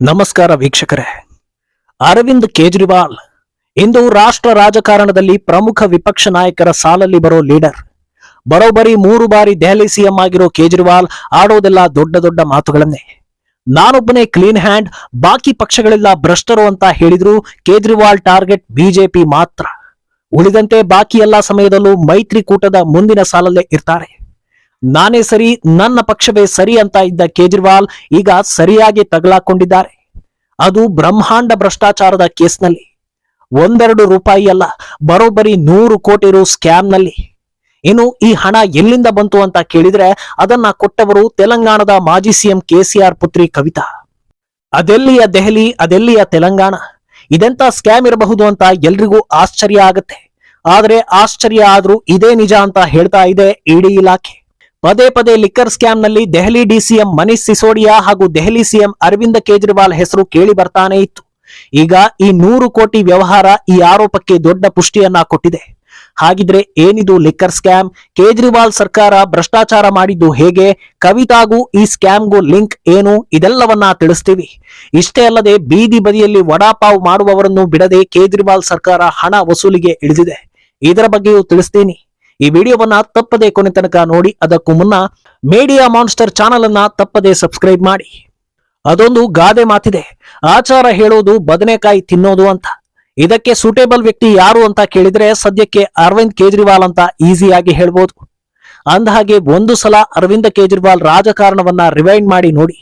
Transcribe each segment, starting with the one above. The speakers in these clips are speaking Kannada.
ನಮಸ್ಕಾರ ವೀಕ್ಷಕರೇ. ಅರವಿಂದ್ ಕೇಜ್ರಿವಾಲ್, ಇಂದು ರಾಷ್ಟ್ರ ರಾಜಕಾರಣದಲ್ಲಿ ಪ್ರಮುಖ ವಿಪಕ್ಷ ನಾಯಕರ ಸಾಲಲ್ಲಿ ಬರೋ ಲೀಡರ್. ಬರೋಬ್ಬರಿ ಮೂರು ಬಾರಿ ದೆಹಲಿ ಸಿಎಂ ಆಗಿರೋ ಕೇಜ್ರಿವಾಲ್ ಆಡೋದೆಲ್ಲ ದೊಡ್ಡ ದೊಡ್ಡ ಮಾತುಗಳನ್ನೇ. ನಾನೊಬ್ಬನೇ ಕ್ಲೀನ್ ಹ್ಯಾಂಡ್, ಬಾಕಿ ಪಕ್ಷಗಳೆಲ್ಲ ಭ್ರಷ್ಟರು ಅಂತ ಹೇಳಿದ್ರು ಕೇಜ್ರಿವಾಲ್ ಟಾರ್ಗೆಟ್ ಬಿಜೆಪಿ ಮಾತ್ರ. ಉಳಿದಂತೆ ಬಾಕಿ ಎಲ್ಲಾ ಸಮಯದಲ್ಲೂ ಮೈತ್ರಿಕೂಟದ ಮುಂದಿನ ಸಾಲಲ್ಲೇ ಇರ್ತಾರೆ. ನಾನೇ ಸರಿ, ನನ್ನ ಪಕ್ಷವೇ ಸರಿ ಅಂತ ಇದ್ದ ಕೇಜ್ರಿವಾಲ್ ಈಗ ಸರಿಯಾಗಿ ತಗಲಾಕೊಂಡಿದ್ದಾರೆ. ಅದು ಬ್ರಹ್ಮಾಂಡ ಭ್ರಷ್ಟಾಚಾರದ ಕೇಸ್ನಲ್ಲಿ. ಒಂದೆರಡು ರೂಪಾಯಿ ಅಲ್ಲ, ಬರೋಬ್ಬರಿ ನೂರು ಕೋಟಿ ರು ಸ್ಕ್ಯಾಮ್ನಲ್ಲಿ. ಇನ್ನು ಈ ಹಣ ಎಲ್ಲಿಂದ ಬಂತು ಅಂತ ಕೇಳಿದ್ರೆ ಅದನ್ನ ಕೊಟ್ಟವರು ತೆಲಂಗಾಣದ ಮಾಜಿ ಸಿಎಂ ಕೆಸಿಆರ್ ಪುತ್ರಿ ಕವಿತಾ. ಅದೆಲ್ಲಿಯ ದೆಹಲಿ, ಅದೆಲ್ಲಿಯ ತೆಲಂಗಾಣ? ಇದೆಂತ ಸ್ಕ್ಯಾಮ್ ಇರಬಹುದು ಅಂತ ಎಲ್ರಿಗೂ ಆಶ್ಚರ್ಯ ಆಗತ್ತೆ. ಆದ್ರೆ ಆಶ್ಚರ್ಯ ಆದ್ರೂ ಇದೇ ನಿಜ ಅಂತ ಹೇಳ್ತಾ ಇದೆ ಇಡಿ ಇಲಾಖೆ. ಪದೇ ಪದೇ ಲಿಕ್ಕರ್ ಸ್ಕ್ಯಾಮ್ನಲ್ಲಿ ದೆಹಲಿ ಡಿಸಿಎಂ ಮನೀಶ್ ಸಿಸೋಡಿಯಾ ಹಾಗೂ ದೆಹಲಿ ಸಿಎಂ ಅರವಿಂದ ಕೇಜ್ರಿವಾಲ್ ಹೆಸರು ಕೇಳಿ ಬರ್ತಾನೆ ಇತ್ತು. ಈಗ ಈ ನೂರು ಕೋಟಿ ವ್ಯವಹಾರ ಈ ಆರೋಪಕ್ಕೆ ದೊಡ್ಡ ಪುಷ್ಟಿಯನ್ನ ಕೊಟ್ಟಿದೆ. ಹಾಗಿದ್ರೆ ಏನಿದು ಲಿಕ್ಕರ್ ಸ್ಕ್ಯಾಮ್? ಕೇಜ್ರಿವಾಲ್ ಸರ್ಕಾರ ಭ್ರಷ್ಟಾಚಾರ ಮಾಡಿದ್ದು ಹೇಗೆ? ಕವಿತಾಗೂ ಈ ಸ್ಕ್ಯಾಮ್ಗೂ ಲಿಂಕ್ ಏನು? ಇದೆಲ್ಲವನ್ನ ತಿಳಿಸ್ತೀವಿ. ಇಷ್ಟೇ ಅಲ್ಲದೆ ಬೀದಿ ಬದಿಯಲ್ಲಿ ವಡಾಪಾವ್ ಮಾಡುವವರನ್ನು ಬಿಡದೆ ಕೇಜ್ರಿವಾಲ್ ಸರ್ಕಾರ ಹಣ ವಸೂಲಿಗೆ ಇಳಿದಿದೆ. ಇದರ ಬಗ್ಗೆಯೂ ತಿಳಿಸ್ತೀನಿ. ಈ ವಿಡಿಯೋವನ್ನ ತಪ್ಪದೆ ಕೊನೆ ತನಕ ನೋಡಿ, ಅದಕ್ಕೂ ಮುನ್ನ ಮೀಡಿಯಾ ಮಾನ್ಸ್ಟರ್ ಚಾನಲ್ ಅನ್ನ ತಪ್ಪದೆ ಸಬ್ಸ್ಕ್ರೈಬ್ ಮಾಡಿ. ಅದೊಂದು ಗಾದೆ ಮಾತಿದೆ. ಆಚಾರ ಹೇಳೋದು ಬದನೆಕಾಯಿ ತಿನ್ನೋದು ಅಂತ. ಇದಕ್ಕೆ ಸೂಟೇಬಲ್ ವ್ಯಕ್ತಿ ಯಾರು ಅಂತ ಕೇಳಿದ್ರೆ ಸದ್ಯಕ್ಕೆ ಅರವಿಂದ್ ಕೇಜ್ರಿವಾಲ್ ಅಂತ ಈಸಿಯಾಗಿ ಹೇಳ್ಬೋದು. ಅಂದಹಾಗೆ ಒಂದು ಸಲ ಅರವಿಂದ ಕೇಜ್ರಿವಾಲ್ ರಾಜಕಾರಣವನ್ನ ರಿವೈಂಡ್ ಮಾಡಿ ನೋಡಿ.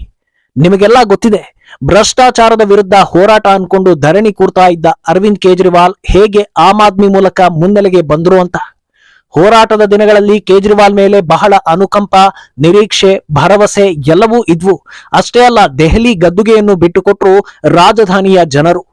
ನಿಮಗೆಲ್ಲ ಗೊತ್ತಿದೆ, ಭ್ರಷ್ಟಾಚಾರದ ವಿರುದ್ಧ ಹೋರಾಟ ಅನ್ಕೊಂಡು ಧರಣಿ ಕೂರ್ತಾ ಇದ್ದ ಅರವಿಂದ್ ಕೇಜ್ರಿವಾಲ್ ಹೇಗೆ ಆಮ್ ಆದ್ಮಿ ಮೂಲಕ ಮುನ್ನೆಲೆಗೆ ಬಂದ್ರು ಅಂತ. ಹೋರಾಟದ ದಿನಗಳಲ್ಲಿ ಕೇಜ್ರಿವಾಲ್ ಮೇಲೆ ಬಹಳ ಅನುಕಂಪ, ನಿರೀಕ್ಷೆ, ಭರವಸೆ ಎಲ್ಲವೂ ಇದ್ವು. ಅಷ್ಟೇ ಅಲ್ಲ, ದೆಹಲಿ ಗದ್ದುಗೆಯನ್ನು ಬಿಟ್ಟುಕೊಟ್ರು ರಾಜಧಾನಿಯ ಜನರು.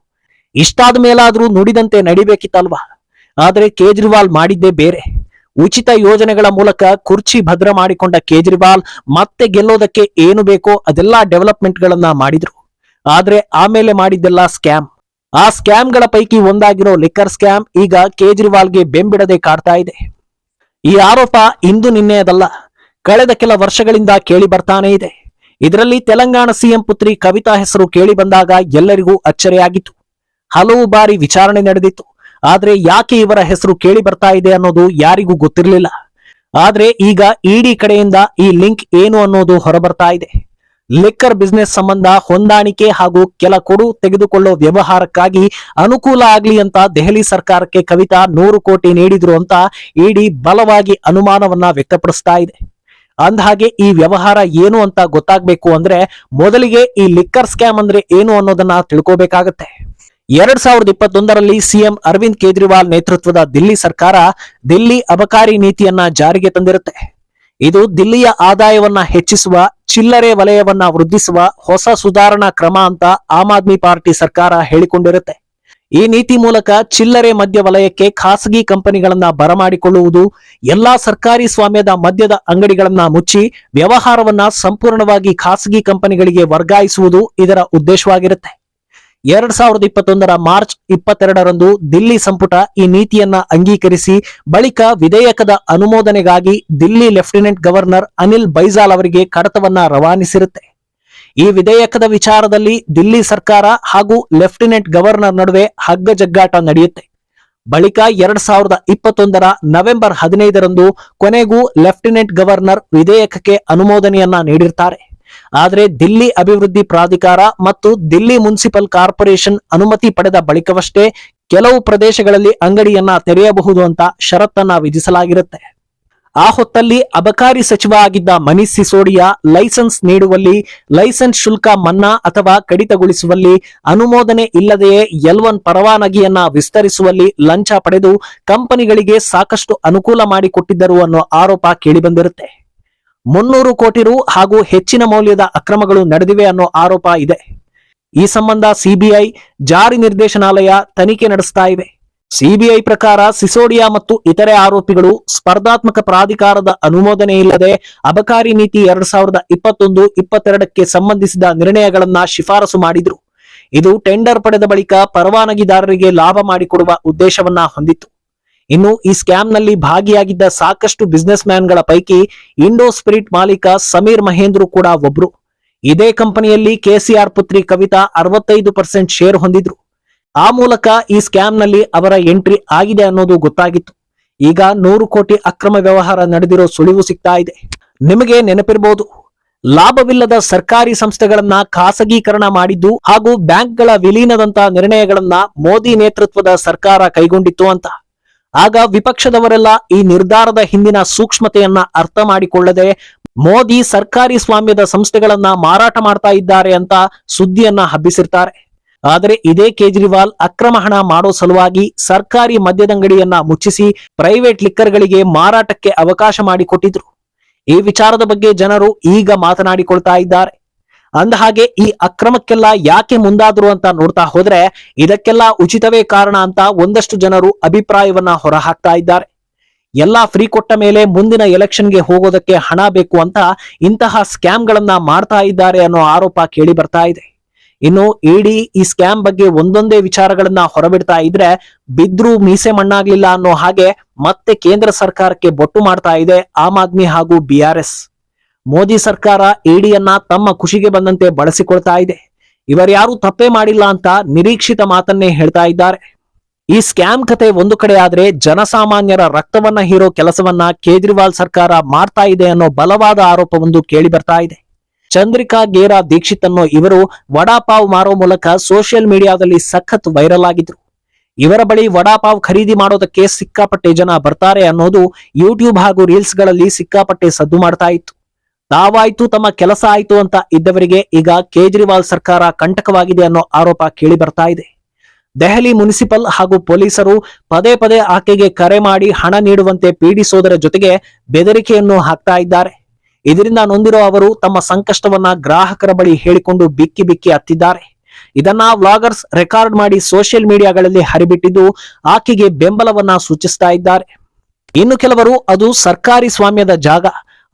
ಇಷ್ಟಾದ ಮೇಲಾದರೂ ನುಡಿದಂತೆ ನಡಿಬೇಕಿತ್ತಲ್ವಾ? ಆದರೆ ಕೇಜ್ರಿವಾಲ್ ಮಾಡಿದ್ದೇ ಬೇರೆ. ಉಚಿತ ಯೋಜನೆಗಳ ಮೂಲಕ ಕುರ್ಚಿ ಭದ್ರ ಮಾಡಿಕೊಂಡ ಕೇಜ್ರಿವಾಲ್ ಮತ್ತೆ ಗೆಲ್ಲೋದಕ್ಕೆ ಏನು ಬೇಕೋ ಅದೆಲ್ಲಾ ಡೆವಲಪ್ಮೆಂಟ್ ಗಳನ್ನ ಮಾಡಿದ್ರು. ಆದ್ರೆ ಆಮೇಲೆ ಮಾಡಿದ್ದೆಲ್ಲ ಸ್ಕ್ಯಾಮ್. ಆ ಸ್ಕ್ಯಾಮ್ಗಳ ಪೈಕಿ ಒಂದಾಗಿರೋ ಲಿಕ್ಕರ್ ಸ್ಕ್ಯಾಮ್ ಈಗ ಕೇಜ್ರಿವಾಲ್ಗೆ ಬೆಂಬಿಡದೆ ಕಾಡ್ತಾ ಇದೆ. ಈ ಆರೋಪ ಇಂದು ನಿನ್ನೆಯದಲ್ಲ. ಕಳೆದ ಕೆಲ ವರ್ಷಗಳಿಂದ ಕೇಳಿ ಬರ್ತಾನೆ ಇದೆ. ಇದರಲ್ಲಿ ತೆಲಂಗಾಣ ಸಿಎಂ ಪುತ್ರಿ ಕವಿತಾ ಹೆಸರು ಕೇಳಿ ಬಂದಾಗ ಎಲ್ಲರಿಗೂ ಅಚ್ಚರಿಯಾಗಿತ್ತು. ಹಲವು ಬಾರಿ ವಿಚಾರಣೆ ನಡೆದಿತ್ತು. ಆದ್ರೆ ಯಾಕೆ ಇವರ ಹೆಸರು ಕೇಳಿ ಬರ್ತಾ ಇದೆ ಅನ್ನೋದು ಯಾರಿಗೂ ಗೊತ್ತಿರಲಿಲ್ಲ. ಆದ್ರೆ ಈಗ ಇಡಿ ಕಡೆಯಿಂದ ಈ ಲಿಂಕ್ ಏನು ಅನ್ನೋದು ಹೊರಬರ್ತಾ ಇದೆ. ಲಿಕ್ಕರ್ ಬಿಸ್ನೆಸ್ ಸಂಬಂಧ ಹೊಂದಾಣಿಕೆ ಹಾಗೂ ಕೆಲ ಕೊಡು ತೆಗೆದುಕೊಳ್ಳೋ ವ್ಯವಹಾರಕ್ಕಾಗಿ ಅನುಕೂಲ ಆಗ್ಲಿ ಅಂತ ದೆಹಲಿ ಸರ್ಕಾರಕ್ಕೆ ಕವಿತಾ ನೂರು ಕೋಟಿ ನೀಡಿದ್ರು ಅಂತ ಇಡಿ ಬಲವಾಗಿ ಅನುಮಾನವನ್ನ ವ್ಯಕ್ತಪಡಿಸ್ತಾ ಇದೆ. ಅಂದಹಾಗೆ ಈ ವ್ಯವಹಾರ ಏನು ಅಂತ ಗೊತ್ತಾಗ್ಬೇಕು ಅಂದ್ರೆ ಮೊದಲಿಗೆ ಈ ಲಿಕ್ಕರ್ ಸ್ಕ್ಯಾಮ್ ಅಂದ್ರೆ ಏನು ಅನ್ನೋದನ್ನ ತಿಳ್ಕೋಬೇಕಾಗತ್ತೆ. ಎರಡ್ ಸಾವಿರದ ಇಪ್ಪತ್ತೊಂದರಲ್ಲಿ ಸಿಎಂ ಅರವಿಂದ್ ಕೇಜ್ರಿವಾಲ್ ನೇತೃತ್ವದ ದಿಲ್ಲಿ ಸರ್ಕಾರ ದಿಲ್ಲಿ ಅಬಕಾರಿ ನೀತಿಯನ್ನ ಜಾರಿಗೆ ತಂದಿರುತ್ತೆ. ಇದು ದಿಲ್ಲಿಯ ಆದಾಯವನ್ನ ಹೆಚ್ಚಿಸುವ, ಚಿಲ್ಲರೆ ವಲಯವನ್ನ ವೃದ್ಧಿಸುವ ಹೊಸ ಸುಧಾರಣಾ ಕ್ರಮ ಅಂತ ಆಮ್ ಆದ್ಮಿ ಪಾರ್ಟಿ ಸರ್ಕಾರ ಹೇಳಿಕೊಂಡಿರುತ್ತೆ. ಈ ನೀತಿ ಮೂಲಕ ಚಿಲ್ಲರೆ ಮದ್ಯ ವಲಯಕ್ಕೆ ಖಾಸಗಿ ಕಂಪನಿಗಳನ್ನ ಬರಮಾಡಿಕೊಳ್ಳುವುದು, ಎಲ್ಲಾ ಸರ್ಕಾರಿ ಸ್ವಾಮ್ಯದ ಮದ್ಯದ ಅಂಗಡಿಗಳನ್ನ ಮುಚ್ಚಿ ವ್ಯವಹಾರವನ್ನ ಸಂಪೂರ್ಣವಾಗಿ ಖಾಸಗಿ ಕಂಪನಿಗಳಿಗೆ ವರ್ಗಾಯಿಸುವುದು ಇದರ ಉದ್ದೇಶವಾಗಿರುತ್ತೆ. ಎರಡ್ ಸಾವಿರದ ಇಪ್ಪತ್ತೊಂದರ ಮಾರ್ಚ್ ಇಪ್ಪತ್ತೆರಡರಂದು ದಿಲ್ಲಿ ಸಂಪುಟ ಈ ನೀತಿಯನ್ನ ಅಂಗೀಕರಿಸಿ ಬಳಿಕ ವಿಧೇಯಕದ ಅನುಮೋದನೆಗಾಗಿ ದಿಲ್ಲಿ ಲೆಫ್ಟಿನೆಂಟ್ ಗವರ್ನರ್ ಅನಿಲ್ ಬೈಜಾಲ್ ಅವರಿಗೆ ಕಡತವನ್ನ ರವಾನಿಸಿರುತ್ತೆ. ಈ ವಿಧೇಯಕದ ವಿಚಾರದಲ್ಲಿ ದಿಲ್ಲಿ ಸರ್ಕಾರ ಹಾಗೂ ಲೆಫ್ಟಿನೆಂಟ್ ಗವರ್ನರ್ ನಡುವೆ ಹಗ್ಗ ಜಗ್ಗಾಟ ನಡೆಯುತ್ತೆ. ಬಳಿಕ ಎರಡ್ ಸಾವಿರದ ಇಪ್ಪತ್ತೊಂದರ ನವೆಂಬರ್ ಹದಿನೈದರಂದು ಕೊನೆಗೂ ಲೆಫ್ಟಿನೆಂಟ್ ಗವರ್ನರ್ ವಿಧೇಯಕಕ್ಕೆ ಅನುಮೋದನೆಯನ್ನ ನೀಡಿರ್ತಾರೆ. ಆದರೆ ದಿಲ್ಲಿ ಅಭಿವೃದ್ಧಿ ಪ್ರಾಧಿಕಾರ ಮತ್ತು ದಿಲ್ಲಿ ಮುನ್ಸಿಪಲ್ ಕಾರ್ಪೊರೇಷನ್ ಅನುಮತಿ ಪಡೆದ ಬಳಿಕವಷ್ಟೇ ಕೆಲವು ಪ್ರದೇಶಗಳಲ್ಲಿ ಅಂಗಡಿಯನ್ನ ತೆರೆಯಬಹುದು ಅಂತ ಷರತ್ತನ್ನ ವಿಧಿಸಲಾಗಿರುತ್ತೆ. ಆ ಹೊತ್ತಲ್ಲಿ ಅಬಕಾರಿ ಸಚಿವ ಆಗಿದ್ದ ಮನೀಶ್ ಸಿಸೋಡಿಯಾ ಲೈಸೆನ್ಸ್ ನೀಡುವಲ್ಲಿ, ಲೈಸೆನ್ಸ್ ಶುಲ್ಕ ಮನ್ನಾ ಅಥವಾ ಕಡಿತಗೊಳಿಸುವಲ್ಲಿ ಅನುಮೋದನೆ ಇಲ್ಲದೆಯೇ ಎಲ್ ಒನ್ ಪರವಾನಗಿಯನ್ನ ವಿಸ್ತರಿಸುವಲ್ಲಿ ಲಂಚ ಪಡೆದು ಕಂಪನಿಗಳಿಗೆ ಸಾಕಷ್ಟು ಅನುಕೂಲ ಮಾಡಿಕೊಟ್ಟಿದ್ದರು ಅನ್ನೋ ಆರೋಪ ಕೇಳಿಬಂದಿರುತ್ತೆ. ಮುನ್ನೂರು ಕೋಟಿ ರು ಹಾಗೂ ಹೆಚ್ಚಿನ ಮೌಲ್ಯದ ಅಕ್ರಮಗಳು ನಡೆದಿವೆ ಅನ್ನೋ ಆರೋಪ ಇದೆ. ಈ ಸಂಬಂಧ ಸಿಬಿಐ ಜಾರಿ ನಿರ್ದೇಶನಾಲಯ ತನಿಖೆ ನಡೆಸ್ತಾ ಇವೆ ಸಿಬಿಐ ಪ್ರಕಾರ ಸಿಸೋಡಿಯಾ ಮತ್ತು ಇತರೆ ಆರೋಪಿಗಳು ಸ್ಪರ್ಧಾತ್ಮಕ ಪ್ರಾಧಿಕಾರದ ಅನುಮೋದನೆ ಇಲ್ಲದೆ ಅಬಕಾರಿ ನೀತಿ ಎರಡ್ ಸಾವಿರದ ಇಪ್ಪತ್ತೊಂದು ಇಪ್ಪತ್ತೆರಡಕ್ಕೆ ಸಂಬಂಧಿಸಿದ ನಿರ್ಣಯಗಳನ್ನ ಶಿಫಾರಸು ಮಾಡಿದ್ರು. ಇದು ಟೆಂಡರ್ ಪಡೆದ ಬಳಿಕ ಪರವಾನಗಿದಾರರಿಗೆ ಲಾಭ ಮಾಡಿಕೊಡುವ ಉದ್ದೇಶವನ್ನ ಹೊಂದಿತ್ತು. ಇನ್ನು ಈ ಸ್ಕ್ಯಾಮ್ನಲ್ಲಿ ಭಾಗಿಯಾಗಿದ್ದ ಸಾಕಷ್ಟು ಬಿಸ್ನೆಸ್ ಮ್ಯಾನ್ಗಳ ಪೈಕಿ ಇಂಡೋ ಸ್ಪಿರಿಟ್ ಮಾಲೀಕ ಸಮೀರ್ ಮಹೇಂದ್ರು ಕೂಡ ಒಬ್ರು. ಇದೇ ಕಂಪನಿಯಲ್ಲಿ ಕೆಸಿಆರ್ ಪುತ್ರಿ ಕವಿತಾ ಅರವತ್ತೈದು ಪರ್ಸೆಂಟ್ ಶೇರ್ ಹೊಂದಿದ್ರು. ಆ ಮೂಲಕ ಈ ಸ್ಕ್ಯಾಮ್ನಲ್ಲಿ ಅವರ ಎಂಟ್ರಿ ಆಗಿದೆ ಅನ್ನೋದು ಗೊತ್ತಾಗಿತ್ತು. ಈಗ ನೂರು ಕೋಟಿ ಅಕ್ರಮ ವ್ಯವಹಾರ ನಡೆದಿರೋ ಸುಳಿವು ಸಿಗ್ತಾ ಇದೆ. ನಿಮಗೆ ನೆನಪಿರಬಹುದು ಲಾಭವಿಲ್ಲದ ಸರ್ಕಾರಿ ಸಂಸ್ಥೆಗಳನ್ನ ಖಾಸಗೀಕರಣ ಮಾಡಿದ್ದು ಹಾಗೂ ಬ್ಯಾಂಕ್ಗಳ ವಿಲೀನದಂತ ನಿರ್ಣಯಗಳನ್ನ ಮೋದಿ ನೇತೃತ್ವದ ಸರ್ಕಾರ ಕೈಗೊಂಡಿತ್ತು ಅಂತ. ಆಗ ವಿಪಕ್ಷದವರೆಲ್ಲ ಈ ನಿರ್ಧಾರದ ಹಿಂದಿನ ಸೂಕ್ಷ್ಮತೆಯನ್ನ ಅರ್ಥ ಮಾಡಿಕೊಳ್ಳದೆ ಮೋದಿ ಸರ್ಕಾರಿ ಸ್ವಾಮ್ಯದ ಸಂಸ್ಥೆಗಳನ್ನ ಮಾರಾಟ ಮಾಡ್ತಾ ಇದ್ದಾರೆ ಅಂತ ಸುದ್ದಿಯನ್ನ ಹಬ್ಬಿಸಿರ್ತಾರೆ. ಆದರೆ ಇದೇ ಕೇಜ್ರಿವಾಲ್ ಅಕ್ರಮ ಹಣ ಮಾಡೋ ಸಲುವಾಗಿ ಸರ್ಕಾರಿ ಮದ್ಯದಂಗಡಿಯನ್ನ ಮುಚ್ಚಿಸಿ ಪ್ರೈವೇಟ್ ಲಿಕ್ಕರ್ಗಳಿಗೆ ಮಾರಾಟಕ್ಕೆ ಅವಕಾಶ ಮಾಡಿಕೊಟ್ಟಿದ್ರು. ಈ ವಿಚಾರದ ಬಗ್ಗೆ ಜನರು ಈಗ ಮಾತನಾಡಿಕೊಳ್ತಾ ಇದ್ದಾರೆ. ಅಂದಹಾಗೆ ಈ ಅಕ್ರಮಕ್ಕೆಲ್ಲ ಯಾಕೆ ಮುಂದಾದ್ರು ಅಂತ ನೋಡ್ತಾ ಹೋದ್ರೆ ಇದಕ್ಕೆಲ್ಲ ಉಚಿತವೇ ಕಾರಣ ಅಂತ ಒಂದಷ್ಟು ಜನರು ಅಭಿಪ್ರಾಯವನ್ನ ಹೊರಹಾಕ್ತಾ ಇದ್ದಾರೆ. ಎಲ್ಲಾ ಫ್ರೀ ಕೊಟ್ಟ ಮೇಲೆ ಮುಂದಿನ ಎಲೆಕ್ಷನ್ಗೆ ಹೋಗೋದಕ್ಕೆ ಹಣ ಬೇಕು ಅಂತ ಇಂತಹ ಸ್ಕ್ಯಾಮ್ಗಳನ್ನ ಮಾಡ್ತಾ ಇದ್ದಾರೆ ಅನ್ನೋ ಆರೋಪ ಕೇಳಿ ಬರ್ತಾ ಇದೆ. ಇನ್ನು ಇಡಿ ಈ ಸ್ಕ್ಯಾಮ್ ಬಗ್ಗೆ ಒಂದೊಂದೇ ವಿಚಾರಗಳನ್ನ ಹೊರಬಿಡ್ತಾ ಇದ್ರೆ ಬಿದ್ರೂ ಮೀಸೆ ಮಣ್ಣಾಗ್ಲಿಲ್ಲ ಅನ್ನೋ ಹಾಗೆ ಮತ್ತೆ ಕೇಂದ್ರ ಸರ್ಕಾರಕ್ಕೆ ಬೊಟ್ಟು ಮಾಡ್ತಾ ಇದೆ ಆಮ್ ಆದ್ಮಿ ಹಾಗೂ ಬಿಆರ್ಎಸ್ ಮೋದಿ ಸರ್ಕಾರ ಇಡಿಯನ್ನ ತಮ್ಮ ಖುಷಿಗೆ ಬಂದಂತೆ ಬಳಸಿಕೊಳ್ತಾ ಇದೆ. ಇವರ್ಯಾರು ತಪ್ಪೇ ಮಾಡಿಲ್ಲ ಅಂತ ನಿರೀಕ್ಷಿತ ಮಾತನ್ನೇ ಹೇಳ್ತಾ ಇದ್ದಾರೆ. ಈ ಸ್ಕ್ಯಾಮ್ ಕತೆ ಒಂದು ಕಡೆ ಆದ್ರೆ ಜನಸಾಮಾನ್ಯರ ರಕ್ತವನ್ನ ಹೀರೋ ಕೆಲಸವನ್ನ ಕೇಜ್ರಿವಾಲ್ ಸರ್ಕಾರ ಮಾಡ್ತಾ ಇದೆ ಅನ್ನೋ ಬಲವಾದ ಆರೋಪವೊಂದು ಕೇಳಿ ಬರ್ತಾ ಇದೆ. ಚಂದ್ರಿಕಾ ಗೇರಾ ದೀಕ್ಷಿತ್ ಅನ್ನೋ ಇವರು ವಡಾಪಾವ್ ಮಾರೋ ಮೂಲಕ ಸೋಷಿಯಲ್ ಮೀಡಿಯಾದಲ್ಲಿ ಸಖತ್ ವೈರಲ್ ಆಗಿದ್ರು. ಇವರ ಬಳಿ ವಡಾಪಾವ್ ಖರೀದಿ ಮಾಡೋದಕ್ಕೆ ಸಿಕ್ಕಾಪಟ್ಟೆ ಜನ ಬರ್ತಾರೆ ಅನ್ನೋದು ಯೂಟ್ಯೂಬ್ ಹಾಗೂ ರೀಲ್ಸ್ಗಳಲ್ಲಿ ಸಿಕ್ಕಾಪಟ್ಟೆ ಸದ್ದು ಮಾಡ್ತಾ ಇತ್ತು. ತಾವಾಯ್ತು, ತಮ್ಮ ಕೆಲಸ ಆಯ್ತು ಅಂತ ಇದ್ದವರಿಗೆ ಈಗ ಕೇಜ್ರಿವಾಲ್ ಸರ್ಕಾರ ಕಂಟಕವಾಗಿದೆ ಅನ್ನೋ ಆರೋಪ ಕೇಳಿ ಬರ್ತಾ ಇದೆ. ದೆಹಲಿ ಮುನಿಸಿಪಲ್ ಹಾಗೂ ಪೊಲೀಸರು ಪದೇ ಪದೇ ಆಕೆಗೆ ಕರೆ ಮಾಡಿ ಹಣ ನೀಡುವಂತೆ ಪೀಡಿಸುವುದರ ಜೊತೆಗೆ ಬೆದರಿಕೆಯನ್ನು ಹಾಕ್ತಾ ಇದ್ದಾರೆ. ಇದರಿಂದ ನೊಂದಿರೋ ಅವರು ತಮ್ಮ ಸಂಕಷ್ಟವನ್ನ ಗ್ರಾಹಕರ ಬಳಿ ಹೇಳಿಕೊಂಡು ಬಿಕ್ಕಿ ಬಿಕ್ಕಿ ಹತ್ತಿದ್ದಾರೆ. ಇದನ್ನ ವ್ಲಾಗರ್ಸ್ ರೆಕಾರ್ಡ್ ಮಾಡಿ ಸೋಷಿಯಲ್ ಮೀಡಿಯಾಗಳಲ್ಲಿ ಹರಿಬಿಟ್ಟಿದ್ದು ಆಕೆಗೆ ಬೆಂಬಲವನ್ನ ಸೂಚಿಸ್ತಾ ಇದ್ದಾರೆ. ಇನ್ನು ಕೆಲವರು ಅದು ಸರ್ಕಾರಿ ಸ್ವಾಮ್ಯದ ಜಾಗ.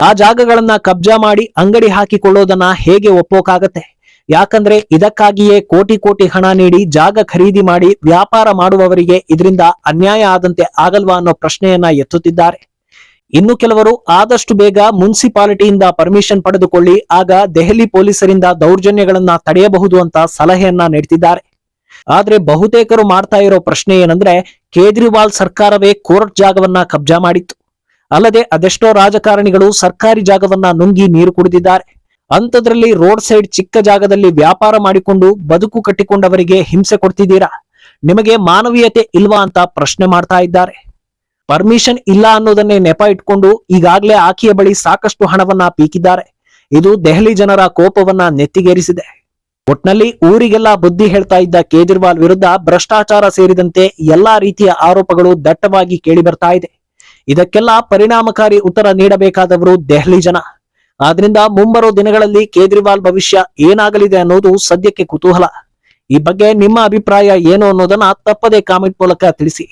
ಆ ಜಾಗಗಳನ್ನ ಕಬ್ಜಾ ಮಾಡಿ ಅಂಗಡಿ ಹಾಕಿಕೊಳ್ಳೋದನ್ನ ಹೇಗೆ ಒಪ್ಪೋಕಾಗತ್ತೆ? ಯಾಕಂದ್ರೆ ಇದಕ್ಕಾಗಿಯೇ ಕೋಟಿ ಕೋಟಿ ಹಣ ನೀಡಿ ಜಾಗ ಖರೀದಿ ಮಾಡಿ ವ್ಯಾಪಾರ ಮಾಡುವವರಿಗೆ ಇದರಿಂದ ಅನ್ಯಾಯ ಆದಂತೆ ಆಗಲ್ವಾ ಅನ್ನೋ ಪ್ರಶ್ನೆಯನ್ನ ಎತ್ತುತ್ತಿದ್ದಾರೆ. ಇನ್ನು ಕೆಲವರು ಆದಷ್ಟು ಬೇಗ ಮುನ್ಸಿಪಾಲಿಟಿಯಿಂದ ಪರ್ಮಿಷನ್ ಪಡೆದುಕೊಳ್ಳಿ, ಆಗ ದೆಹಲಿ ಪೊಲೀಸರಿಂದ ದೌರ್ಜನ್ಯಗಳನ್ನ ತಡೆಯಬಹುದು ಅಂತ ಸಲಹೆಯನ್ನ ನೀಡ್ತಿದ್ದಾರೆ. ಆದ್ರೆ ಬಹುತೇಕರು ಮಾಡ್ತಾ ಇರೋ ಪ್ರಶ್ನೆ ಏನಂದ್ರೆ, ಕೇಜ್ರಿವಾಲ್ ಸರ್ಕಾರವೇ ಕೋರ್ಟ್ ಜಾಗವನ್ನ ಕಬ್ಜಾ ಮಾಡಿತ್ತು. ಅಲ್ಲದೆ ಅದೆಷ್ಟೋ ರಾಜಕಾರಣಿಗಳು ಸರ್ಕಾರಿ ಜಾಗವನ್ನ ನುಂಗಿ ನೀರು ಕುಡಿದಿದ್ದಾರೆ. ಅಂಥದ್ರಲ್ಲಿ ರೋಡ್ ಸೈಡ್ ಚಿಕ್ಕ ಜಾಗದಲ್ಲಿ ವ್ಯಾಪಾರ ಮಾಡಿಕೊಂಡು ಬದುಕು ಕಟ್ಟಿಕೊಂಡವರಿಗೆ ಹಿಂಸೆ ಕೊಡ್ತಿದ್ದೀರಾ? ನಿಮಗೆ ಮಾನವೀಯತೆ ಇಲ್ವಾ ಅಂತ ಪ್ರಶ್ನೆ ಮಾಡ್ತಾ ಇದ್ದಾರೆ. ಪರ್ಮಿಷನ್ ಇಲ್ಲ ಅನ್ನೋದನ್ನೇ ನೆಪ ಇಟ್ಕೊಂಡು ಈಗಾಗಲೇ ಆಕೆಯ ಬಳಿ ಸಾಕಷ್ಟು ಹಣವನ್ನ ಪೀಕಿದ್ದಾರೆ. ಇದು ದೆಹಲಿ ಜನರ ಕೋಪವನ್ನ ನೆತ್ತಿಗೇರಿಸಿದೆ. ಒಟ್ನಲ್ಲಿ ಊರಿಗೆಲ್ಲ ಬುದ್ಧಿ ಹೇಳ್ತಾ ಇದ್ದ ಕೇಜ್ರಿವಾಲ್ ವಿರುದ್ಧ ಭ್ರಷ್ಟಾಚಾರ ಸೇರಿದಂತೆ ಎಲ್ಲಾ ರೀತಿಯ ಆರೋಪಗಳು ದಟ್ಟವಾಗಿ ಕೇಳಿ ಬರ್ತಾ ಇದೆ. ಇದಕ್ಕೆಲ್ಲ ಪರಿಣಾಮಕಾರಿ ಉತ್ತರ ನೀಡಬೇಕಾದವರು ದೆಹಲಿ ಜನ. ಆದ್ರಿಂದ ಮುಂಬರುವ ದಿನಗಳಲ್ಲಿ ಕೇಜ್ರಿವಾಲ್ ಭವಿಷ್ಯ ಏನಾಗಲಿದೆ ಅನ್ನೋದು ಸದ್ಯಕ್ಕೆ ಕುತೂಹಲ. ಈ ಬಗ್ಗೆ ನಿಮ್ಮ ಅಭಿಪ್ರಾಯ ಏನು ಅನ್ನೋದನ್ನ ತಪ್ಪದೇ ಕಾಮೆಂಟ್ ಮೂಲಕ ತಿಳಿಸಿ.